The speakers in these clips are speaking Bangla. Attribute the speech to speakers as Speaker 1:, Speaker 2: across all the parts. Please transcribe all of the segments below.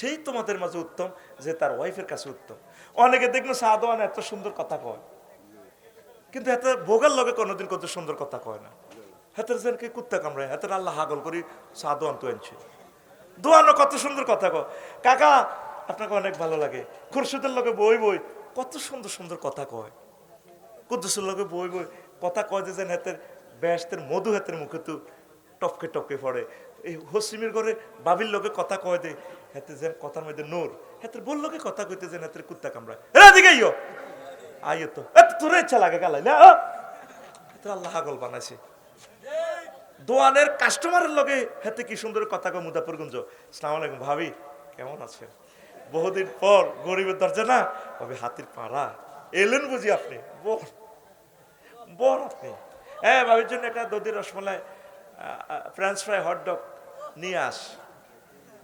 Speaker 1: সেই তোমাদের মাঝে উত্তম যে তার ওয়াইফের কাছে উত্তম। অনেকে দেখবেন সাদওয়ান এত সুন্দর কথা কয়। কিন্তু এত ভোগার লগে কোনোদিন কত সুন্দর কথা কয় না। হাতের যেন কে কুত্তা কামড়ায়, হাতের আল্লাহ হাগল করি সাদওয়ান তো আনছে দোয়ানো কত সুন্দর কথা কয়। কাকা, আপনাকে অনেক ভালো লাগে। খুরশুদের লোকে বই বই, কত সুন্দর সুন্দর কথা কয়। কুদ্দুসের লোকে বই বই, কথা কয় যে যেন হাতের ব্যস্তের মধু হাতের মুখে তো টপকে টপকে পড়ে। এই হসিমের ঘরে বাবির লোকে কথা কয় দে হাতে যেন কথার মধ্যে নূর হাতের বল লোকে কথা কইতে যেন হাতের কুত্তা কামড়ায়। এরা দিকে আইও আইও তো। এ, তোর ইচ্ছা লাগে গালাই না? হাতে আল্লাহ হাগল বানাইছে। দোয়ানের কাস্টমারের লগে হাতে কি সুন্দর কথা কয় মুদাপুর গুঞ্জ সালাম আলাইকুম ভাবি কেমন আছেন? বহুদিন পর গরিবের দরজা না ভাবি হাতির পাড়া। এলেন বুঝি আপনি বল বল আপনি। হ্যাঁ ভাবির জন্য একটা দধির rasmalai French fry hot dog নিয়ে আস।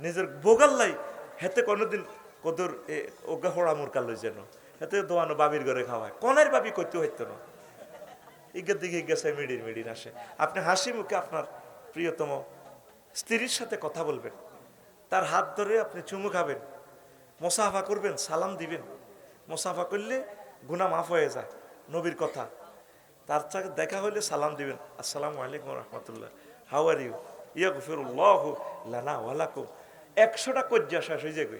Speaker 1: নিজের বোগাল্লাই হেতে কোনোদিন কদর ওগা হড়া মুরকা লই যেন। হেতে দোয়ানো বাবির ঘরে খাওয়ায়। কনের বাবি করতে হইতো না। ইগের দিকে গেছে, মিডির মিডির আসে। আপনি হাসি মুখে আপনার প্রিয়তম স্ত্রীর সাথে কথা বলবেন। তার হাত ধরে আপনি চুমু খাবেন। মোসাফা করবেন, সালাম দিবেন। মোসাফা করলে গুনা মাফ হয়ে যায়, নবীর কথা। তার সাথে দেখা হলে সালাম দিবেন। আসসালামু আলাইকুম রহমতুল্লাহ। হাউ আর ইউ ইয়া গফিরুল্লাহ লানা ওয়ালাকুম একশোটা কজ্জা শেষ হয়ে যাবে।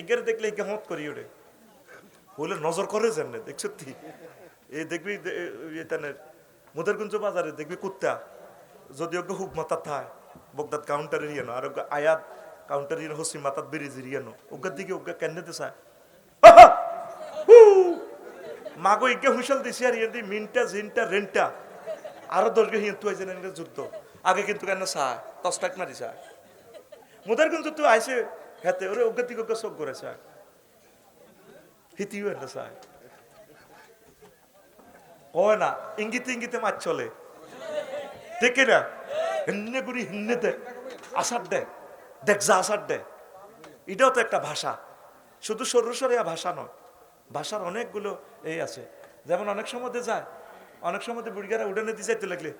Speaker 1: ইগের দেখলে ইগে মত করি ওরে। বলে নজর করে যেমনে দেখছ তুই এই দেখবি মুদারগঞ্জ বাজারে দেখবি কুত্তা। যদি ওকে হুক মাথা থায়, বগদাদ কাউন্টারে ইয়েনো আর ওকে আয়াত কাউন্টার ইয়েনো হসি মাথাত বেরিয়ে ইয়েনো ওগার দিকে ওকে কেন্দ্রে দিছে মাগো ইকে হুইসল দিছি আর ইয়ে মিনটা, জিনটা, রেন্টা। আরও দশকে হিয়ে তুই এনে যুদ্ধ। আগে কিন্তু কেন চায় তস্তাক মারি চায় মোদের কিন্তু তুই আইসে হেতে ওরে ওকে দিকে ওকে করে চায় হিতিও এনে চায় কয় না ইঙ্গিতে ইঙ্গিতে মাছ চলে। ঠিক না, হিন্নে করি হিন্নে দে আসার দে, দেখ যা আসার দে। এটাও তো একটা ভাষা, শুধু সরু সরিয়া ভাষা নয় ভাষার অনেকগুলো এই আছে। যেমন অনেক সময় যায়, অনেক সময় বুড়িগারা উড়ানে দিয়ে যাইতে লাগলে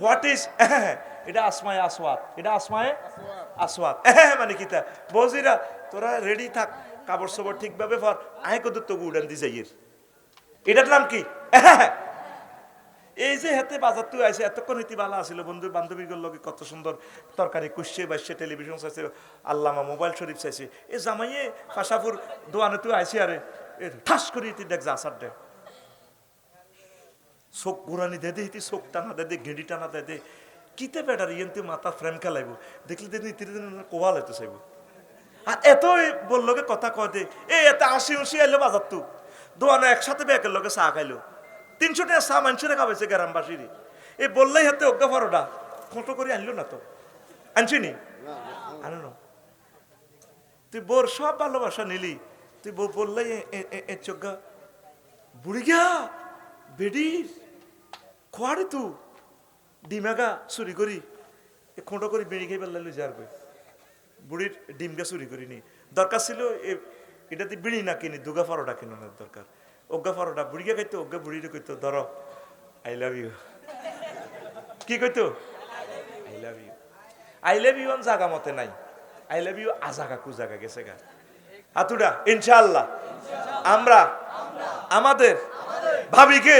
Speaker 1: হোয়াট ইজ এটা আসমায় আসওয়াত, এটা আসমায় আসওয়াত। মানে কি তা? বজিরা, তোরা রেডি থাক, কাপড় সবর ঠিকভাবে ফর আয় কত তবু উড়ান দি যাইয়ের এটার নাম কি? এই যে হাতে বাজার তুই আইসে এতক্ষণ হইতে ভালো আসিল বন্ধু বান্ধবীগুলোর লগে কত সুন্দর তরকারি কুসছে বাসছে টেলিভিশন চাইছে, আল্লামা মোবাইল শরীফ চাইছে। এ জামাইয়ে ফাঁসাফুর দোয়ানে তুই আইসি আরে এ ঠাস করি তুই দেখ যা আসার দে। চোখ ঘুরানি দে দে ইতি চোখ টানা দে দে ঘেঁড়ি টানা দে দে। কিতে বেটার তুই মাথা ফ্রেম খেলাইব। দেখলি দিন তিন দিন কোয়াল হইতে চাইব। আর এত বলল কথা কয় দে এ এত আসি উসি আইলো বাজার তু। দোয়ানো একসাথে ব্যাকের লগে চা খাইলো। তিনশো টাকা চা মানুষের খাওয়াইছে গ্রামবাসীর এ বললেই হাতে অজ্ঞা ফরোটা ফটো করে আনলো না তো? আনছিনি? আনো না। তুই বোর সব ভালোবাসা নিলি। তুই বললেই এ চোখা বুড়ি গা বেডির খোয়ারে তু ডিমাগা চুরি করি খোঁটো করে বেড়ি খাই পেলে লই যার বুড়ির ডিমগা চুরি করিনি দরকার ছিল এটাতে বিড়ি না কিনি দুগা ফারোটা কিনানোর দরকার অজ্ঞা ফারোটা বুড়িকে খাইতো অজ্ঞা বুড়িরে কইতো ধরো আই লাভ ইউ কি কইতো? I love you I love you জাগা মতে নাই। আই লাভ ইউ আজাগা কু জাগা গেছে গা। হাতুডা ইনশাআল্লাহ। আমরা, আমাদের ভাবিকে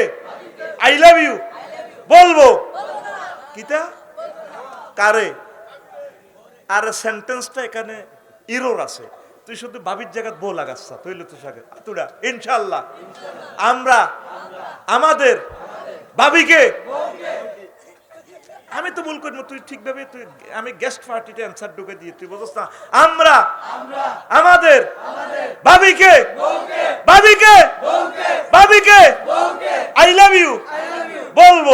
Speaker 1: আই লাভ ইউ বলব। কিতা? কারে? আর সেন্টেন্সটা এখানে ইরোর আছে। তুই শুধু ভাবির জায়গা বউ লাগাচ্ছা তুইলে তো সাথে তুরা ইনশাল্লাহ আমরা আমাদের ভাবিকে। আমি তো ভুল করি না, তুই ঠিকভাবে তুই আমি গেস্ট পার্টিতে অ্যান্সার ঢুকে দিয়ে তুই বুঝছ না? আমরা আমাদের ভাবিকে ভাবিকে আই লাভ ইউ বলব।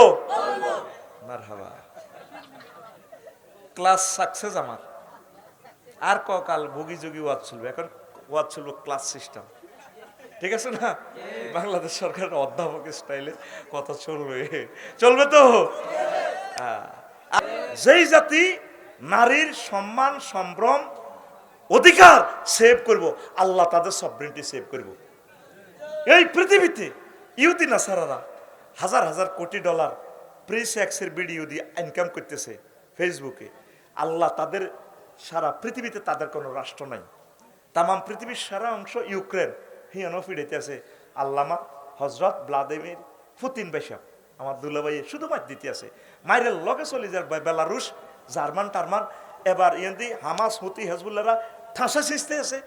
Speaker 1: ক্লাস সাকসেস আমার। আর ককাল ভুগি যোগী ওয়াজ চলবে। এখন ওয়াজ চলবে ক্লাস সিস্টেম ঠিক আছে না? বাংলাদেশ সরকারের অধ্যাপক স্টাইলে কথা চলবে। চলবে তো। যেই জাতি নারীর সম্মান, সম্ভ্রম, অধিকার সেভ করব, আল্লাহ তাদের সবরিনটি সেভ করব। এই পৃথিবীতে ইহুদি নাসারারা হাজার হাজার কোটি ডলার প্রি সেক্সের ভিডিও দিয়ে ইনকাম করতেছে ফেসবুকে আল্লাহ তাদের সারা পৃথিবীতে তাদের কোনো রাষ্ট্র নাই। তামাম পৃথিবীর সারা অংশ ইউক্রেন হিয়ানো ফিরেতে আছে আল্লামা হজরত ভ্লাদিমির পুতিন বেশাব, আমার দুলাভাই শুধু মাছ দিতে আছে মাইরের লগে চলে যার বেলারুশ, জার্মান টার্মান। এবার ইয়ান্দি হামাস, হুতি হেজবুল্লারা ঠাসা সিস্তে আছে।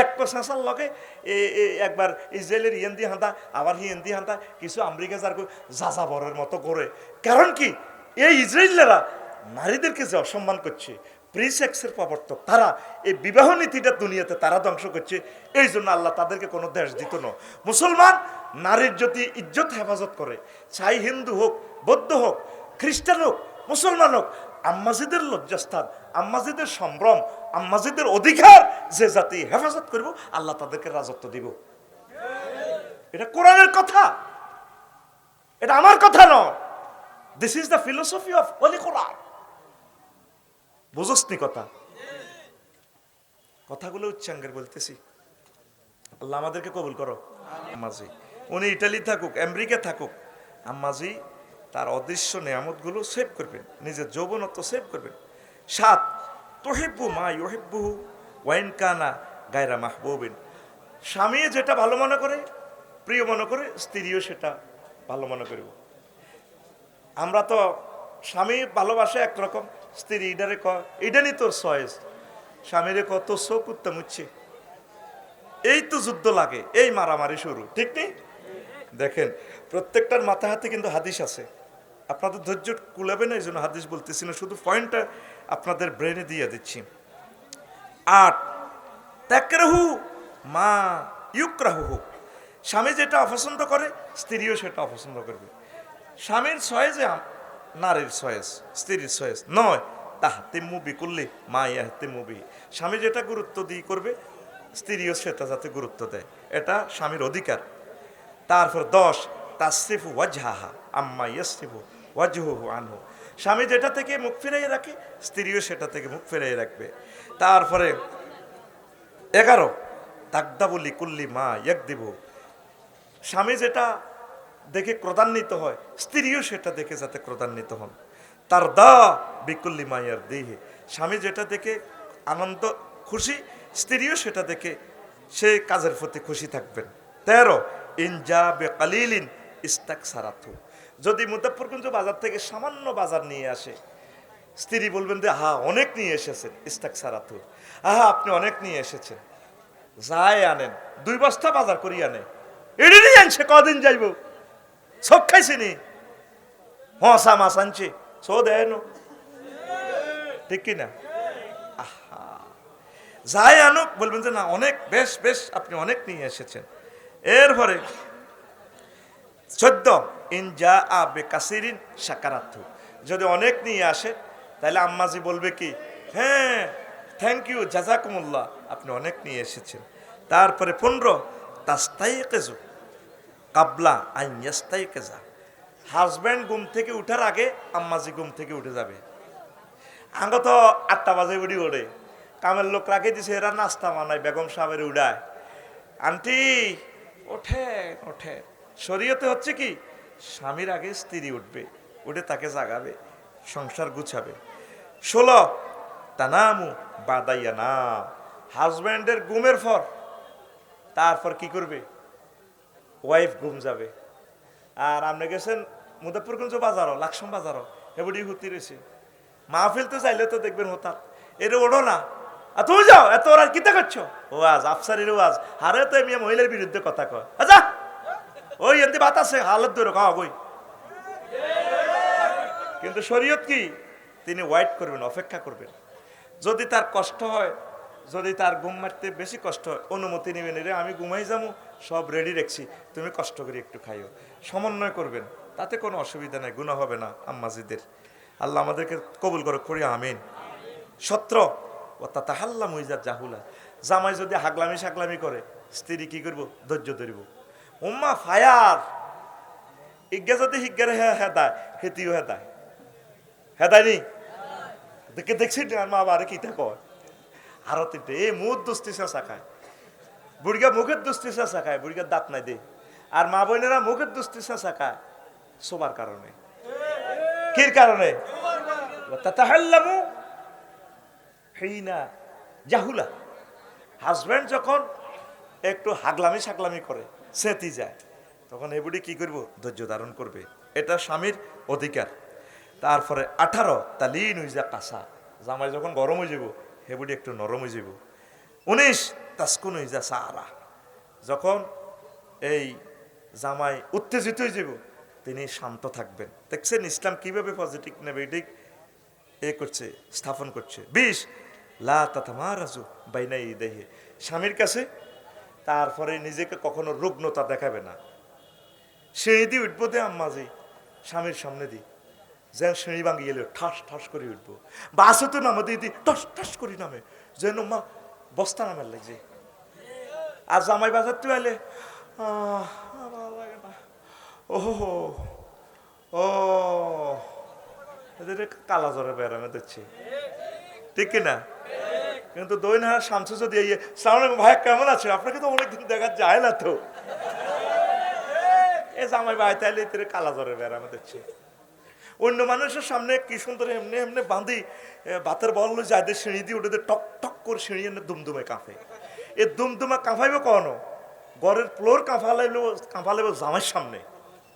Speaker 1: এক পেশাসার লগে একবার ইসরায়েলের ইয়েন্দি হাঁটা আবার হিয়েন্দি হাঁটা কিছু আমেরিকা যার যাজা বরের মতো করে। কারণ কি? এই ইসরায়েলেরা নারীদেরকে যে অসম্মান করছে প্রি সেক্সের প্রবর্তক, তারা এই বিবাহ নীতিটা দুনিয়াতে তারা ধ্বংস করছে, এই জন্য আল্লাহ তাদেরকে কোনো দেশ দিত না। মুসলমান নারীর যদি ইজ্জত হেফাজত করে, চাই হিন্দু হোক, বৌদ্ধ হোক, খ্রিস্টান হোক, মুসলমান হোক আম্মাজিদের লজ্জাস্থান, আম্মাজিদের সম্ভ্রম, আম্মাজিদের অধিকার যে জাতি হেফাজত করব, আল্লাহ তাদেরকে রাজত্ব দিব। এটা কোরআনের কথা। এটা আমার কথা নয়। This is the philosophy of Holy Quran বুঝসনি কথা? কথাগুলো উচ্চাঙ্গের বলতেছি। আল্লাহ আমাদেরকে কবুল করো। আম্মাজি। উনি ইটালি থাকুক আমেরিকা থাকুক, আম্মাজি তার অদৃশ্য নিয়ামতগুলো সেভ করবেন, নিজের যৌবনত্ব সেভ করবেন। সাত, তোহেব্বু মা ইহেব্বু ওয়াইন কানা গায়রা মাহবুবিন। স্বামী যেটা ভালো মনে করে, প্রিয় মনে করে, স্ত্রীও সেটা ভালো মনে করব আমরা তো স্বামী ভালোবাসে একরকম স্ত্রী ইডারে ক ইডানি তোর সয়েস স্বামীরে কত শোক উত্তম উচ্ছে এই তো যুদ্ধ লাগে, এই মারামারি শুরু, ঠিক নেই? দেখেন, প্রত্যেকটার মাথা হাতে কিন্তু হাদিস আছে। আপনাদের ধৈর্য কুলাবে না, এই জন্য হাদিস বলতেছি না। শুধু পয়েন্টটা আপনাদের ব্রেনে দিয়ে দিচ্ছি। আট ত্যাকরাহু মা ইউকরাহু স্বামী যেটা অপছন্দ করে, স্ত্রীও সেটা অপছন্দ করবে। স্বামীর সয়েজে নারীর সয়েজ, স্ত্রীর সয়েজ। নয় তাহাতে মুবি করলে মা ইয়াহাতে মুবি স্বামী যেটা গুরুত্ব দিয়ে করবে, স্ত্রীও সেটা যাতে গুরুত্ব দেয়। এটা স্বামীর অধিকার। তারপর দশ, তাসরিফু ওয়াজহাহা, আম্মা ইয়াসরিফু ওয়াজহু আনহু। স্বামী যেটা থেকে মুখ ফিরাইয়ে রাখে, স্ত্রীও সেটা থেকে মুখ ফিরাইয়ে রাখবে। তারপরে এগারো তাকদাবলি কুল্লি মা এক দিব স্বামী যেটা দেখে ক্রোধান্বিত হয়, স্ত্রীও সেটা দেখে যাতে ক্রোধান্বিত হন। তার দা বিকুল্লি মায়ের দেহে স্বামী যেটা দেখে আনন্দ, খুশি, স্ত্রীও সেটা দেখে সে কাজের প্রতি খুশি থাকবেন। তেরো ইনজা বে কালিলিন ইস্তাক সারাথু যদি মুজাফরগঞ্জ বাজার থেকে সামান্য বাজার নিয়ে আসে, স্ত্রী বলবেন যে হা অনেক নিয়ে এসেছেন ইস্তাক সারাথু আহা, আপনি অনেক নিয়ে এসেছেন। যাই আনেন, দুই বস্তা বাজার করি আনে। এড়ে নিয়ে আনছে, কদিন যাইব? সব খাইছিনি হসা মাছ আনছে সো দেয় ঠিক কি না? আহা। যাই আনুক, বলবেন যে, না, অনেক, বেশ বেশ, আপনি অনেক নিয়ে এসেছেন। এরপরে, চোদ্দ ইনজা আবে কাসিরিন সাকারাথু যদি অনেক নিয়ে আসে, তাহলে আম্মাজি বলবে কি হ্যাঁ থ্যাংক ইউ জাজাকুমুল্লাহ আপনি অনেক নিয়ে এসেছেন। তারপরে পনেরো তাস্তাই কেজু কাবলা আইয়াস্তাই কেজা হাজব্যান্ড ঘুম থেকে উঠার আগে আম্মাজি ঘুম থেকে উঠে যাবে। আঙ্গ তো আটটা বাজে উড়ি ওড়ে কামের লোক রাখে দিছে, এরা নাস্তা বানায়, বেগম সাহেবের উড়ায়। আন্টি ওঠে ওঠে। শরীয়তে হচ্ছে কি, স্বামীর আগে স্ত্রী উঠবে, উঠে তাকে জাগাবে, সংসার গুছাবে। ষোলো, তানামু বাদাইয়া না, হাজব্যান্ডের গুমের পর তারপর কি করবে? ওয়াইফ গুম যাবে। আর আপনি গেছেন মুদাফরগঞ্জ বাজারও, লাকসম বাজারও হেবডি হুতি রয়েছে। মাহফিল তো চাইলে তো দেখবেন হতাম এটা ওড়ো না আর তুমি যাও, এত ওরা কিতা করছ? ও ওয়াজ, আফসারির ওয়াজ। হারে তো এমনি মহিলার বিরুদ্ধে কথা কয়। আচ্ছা ওই এমনি বাত আছে, হালত ধরে খাওয়া বই কিন্তু শরীয়ত কি? তিনি ওয়াইট করবেন, অপেক্ষা করবেন। যদি তার কষ্ট হয়, যদি তার ঘুম মারতে বেশি কষ্ট হয়, অনুমতি নেবেন রে আমি ঘুমাই যাব, সব রেডি রাখছি, তুমি কষ্ট করে একটু খাইও। সমন্বয় করবেন, তাতে কোনো অসুবিধা নাই গুণা হবে না, আম্মাজিদের। আল্লাহ আমাদেরকে কবুল করে করি, আমিন। সত্র ও তা তাহাল্লা মহিজার জাহুলা। জামাই যদি হাগলামি সাগলামি করে, স্ত্রী কি করব? ধৈর্য ধরিব। উম্মা ফায়ার! ইজ্ঞা যদি হিজ্ঞারে হ্যাঁ হেদায় হেতিও হেদায় হেদায় নি? দেখে দেখছি মা বারে কিতা কয়? আরও তিনটে, এ মুখ দুস্তি চেঁচা খায়। বুড়িগা মুখের দুস্তি চেঁচা খায় বুড়িগার দাঁত নাই দে। আর মা বোনেরা মুখের দুস্তি চেঁচা খায়, শোবার কারণে। কির কারণে? তাতাহাল্লামু হেইনা। জাহুলা। হাজব্যান্ড যখন একটু হাগলামি সাগলামি করে, সেতি যায়। তখন এই বুড়ি কি করব? ধৈর্য ধারণ করবে। এটা স্বামীর অধিকার। তারপরে আঠারো, তালিন হয়ে যা কাঁচা জামাই যখন গরম হয়ে যাব, হে বুড়ি একটু নরম হয়ে যাব। উনিশ, তাস্কুন হয়ে যা সারা যখন এই জামাই উত্তেজিত হয়ে যাব, তিনি শান্ত থাকবেন। দেখছেন ইসলাম কীভাবে পজিটিভ নেবে এ করছে, স্থাপন করছে। বিশ লা রাজু বাইনা দেহে স্বামীর কাছে তারপরে নিজেকে কখনো রুগ্নতা দেখাবে না। সিঁড়ি দিয়ে উঠবো দে আম্মাজি, স্বামীর সামনে দি। যেন সিঁড়ি ভাঙি এলে, ঠাস ঠাস করে উঠবো। বাসে তো নামে দিয়ে দি টস টস করি নামে। যেন মা বস্তা নামের লাগছে। আর জামাই বাজার তুই এলে ও ও কালা জ্বরে বেড়ানো দিচ্ছে ঠিক কিনা? কিন্তু না শামসু যদি এই সালাম ভাই, কেমন আছে? আপনাকে তো অনেকদিন দেখা যায় না তো। এ জামাই ভাই, তাইলে এদের কালা জ্বরে বেড়ানো দিচ্ছে অন্য মানুষের সামনে কি সুন্দর এমনি এমনি বাঁধি ভাতের বলল যাদের সিঁড়ি দিয়ে উঠে টক টক করে সিঁড়ি এনে দুমদুমে কাঁপে। এ দুমদুমা কাঁপাইবে কখনো? ঘরের ফ্লোর কাঁপালাইলো, কাঁপালাইব জামাইয়ের সামনে।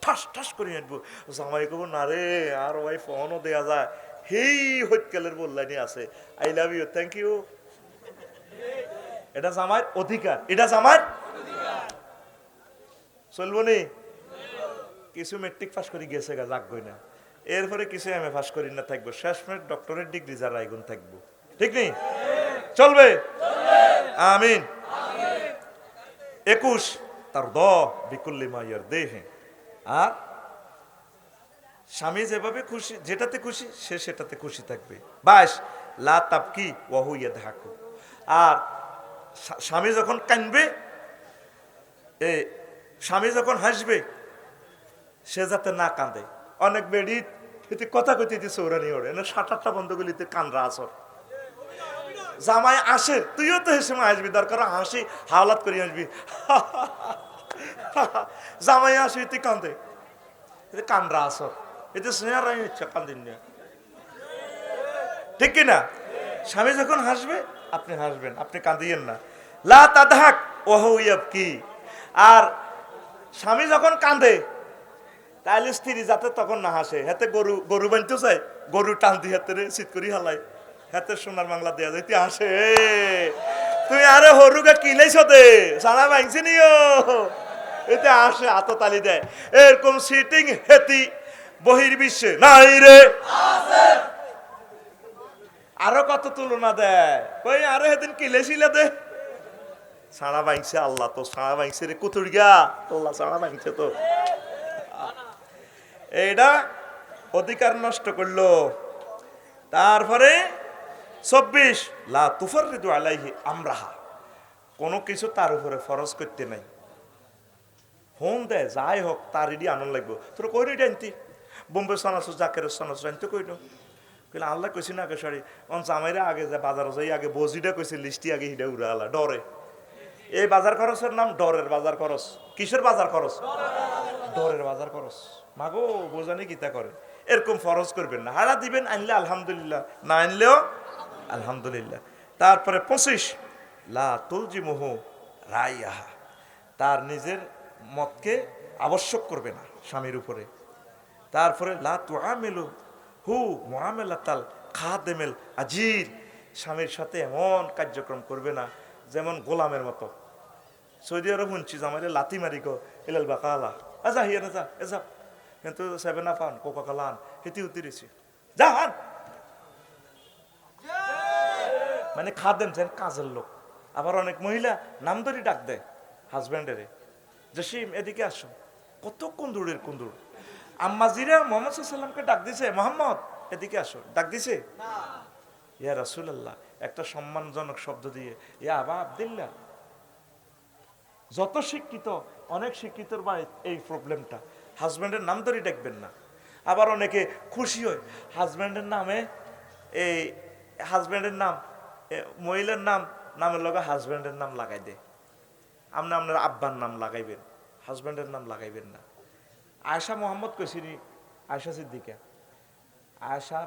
Speaker 1: ঠাস ঠাস করে আনব জামাই কব না রে, আর ওই ফোনও দেয়া যায়। হেই হৈতকালের বললানি আছে। I love you thank you এটা জামাইয়ের অধিকার, এটা জামাইয়ের চলবো নি? কিছু মেট্রিক পাস করে গেছে গা যাকবই না এরপরে কিছু এম এ পাস করি না, থাকব। শেষ মিনিট ডক্টরের ডিগ্রি যারা আইগুন থাকব। ঠিক নেই চলবে? আমিন। একুশ, তার দ, বিকুল্লি মাইয়ার দেহে। আর স্বামী যেভাবে খুশি, যেটাতে খুশি, সে সেটাতে খুশি থাকবে। বাইশ লা তাপকি ওহুইয়া ধাকু আর স্বামী যখন কানবে এ, স্বামী যখন হাসবে, সে যাতে না কাঁদে। অনেক বেড়ি এতে কথা কইতে দিতে চৌরানি ওড়ে না সাত আটটা বন্ধ গুলিতে কানরা আসর। জামাই আসে, তুইও তো হেসে আসবি, দরকার হাসি, হাওলাত করি আসবি। জামাই আসে তুই কান্দে কানরা আসর। এতে স্নেহার স্নেহারাই ইচ্ছা কান্দিন না ঠিক কিনা? স্বামী যখন হাসবে, আপনি হাসবেন, আপনি কাঁদিয়েন না। লা তাদাক ওহ কি আর স্বামী যখন কাঁদে তাহলে স্ত্রী যাতে তখন না হাসে। হাতে গরু গরু বানতে চাই গরু টান দিয়ে হাতে শীত করি হালাই। হাতে সোনার বাংলা দেয়া যাইতে হাসে। তুই আরে হরুগা কিলাইছ দে সারা ভাঙছি নিও। এতে আসে আততালি দেয়। এরকম সিটিং হেতি বহির বিশ্বে নাই রে। আরও কত তুলনা দেয়? কই, আরও সেদিন কিলেছিলে দে। সারা ভাঙছে আল্লাহ তো সারা ভাঙছে রে কুতুরিয়া আল্লাহ সারা ভাঙছে তো। এইটা অধিকার নষ্ট করল। তারপরে চব্বিশ, লা তুফার ঋতু আলাইহি আমরাহা। কোনো কিছু তার উপরে ফরজ করতে নাই। ফোন দে, যাই হোক, তার ইডি আনন্দ লাগবো। তোর কই নি জানতি বোম্বে সানাসু জাকের সানাসু না কইলে, আল্লাহ কইছি না সরি অন জামাইরা আগে যে বাজার যাই আগে বজিটা কইছে লিস্টি আগে হিডা উড়া আলা ডরে এই বাজার খরচের নাম ডরের বাজার খরচ কিসের বাজার খরচ ডরের বাজার খরচ মাগো বোঝানি গীতা করে এরকম ফরজ করবেন না। হারা দিবেন, আনলে আলহামদুলিল্লাহ, না আনলেও আলহামদুলিল্লাহ। তারপরে পঁচিশ, লা তুলজি মোহ আহা তার নিজের মতকে আবশ্যক করবে না স্বামীর উপরে তারপরে, লা তুআমিলু হু মুআমেলা তাল খাদেমেল আজির স্বামীর সাথে এমন কার্যক্রম করবে না, যেমন গোলামের মতো। সৌদি আরব শুনছি জামাইলে লাতি মারি গো এলাল বা কালা আজা হিয়া না যা এ যা কিন্তু সেভেন আপ আন কোকা কালা আন, হেতি উতিরেছি যা হান মানে খাদেম যেন কাজের লোক। আবার অনেক মহিলা নাম ধরে ডাক দেয় হাজব্যান্ডেরে, জসিম, এদিকে আসো। কত কুন্দুরের কুন্দুর? আম্মাজিরা মোহাম্মদ সাল্লামকে ডাক দিছে মোহাম্মদ এদিকে আসো। ডাক দিছে। ইয়া রাসুলাল্লাহ একটা সম্মানজনক শব্দ দিয়ে ইয়া আবা আবদুল্লাহ। যত শিক্ষিত অনেক শিক্ষিতর বা এই প্রবলেমটা। হাজব্যান্ডের নাম ধরে ডাকবেন না। আবার অনেকে খুশি হয় হাজব্যান্ডের নামে এই হাজব্যান্ডের নাম মহিলার নাম নামের লগে হাজব্যান্ডের নাম লাগাই দে। আপনি আপনার আব্বার নাম লাগাইবেন হাজব্যান্ডের নাম লাগাইবেন না। আয়সা মোহাম্মদ কইসিনি আয়সা সিদ্দিকা। আয়সা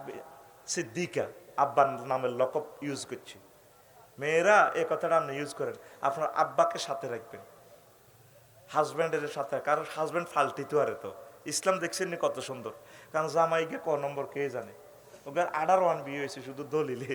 Speaker 1: সিদ্দিকা, আব্বার নামের লকব ইউজ করছি। মেয়েরা এ কথাটা আপনি ইউজ করেন। আপনার আব্বাকে সাথে রাখবেন। হাজব্যান্ডের সাথে, কারণ হাজব্যান্ড ফাল্টিতে আরে তো ইসলাম দেখছেন কত সুন্দর। কারণ জামাইকে ক নম্বর কে জানে? ওকে আডার ওয়ান বিয়ে হয়েছে, শুধু দলিলে।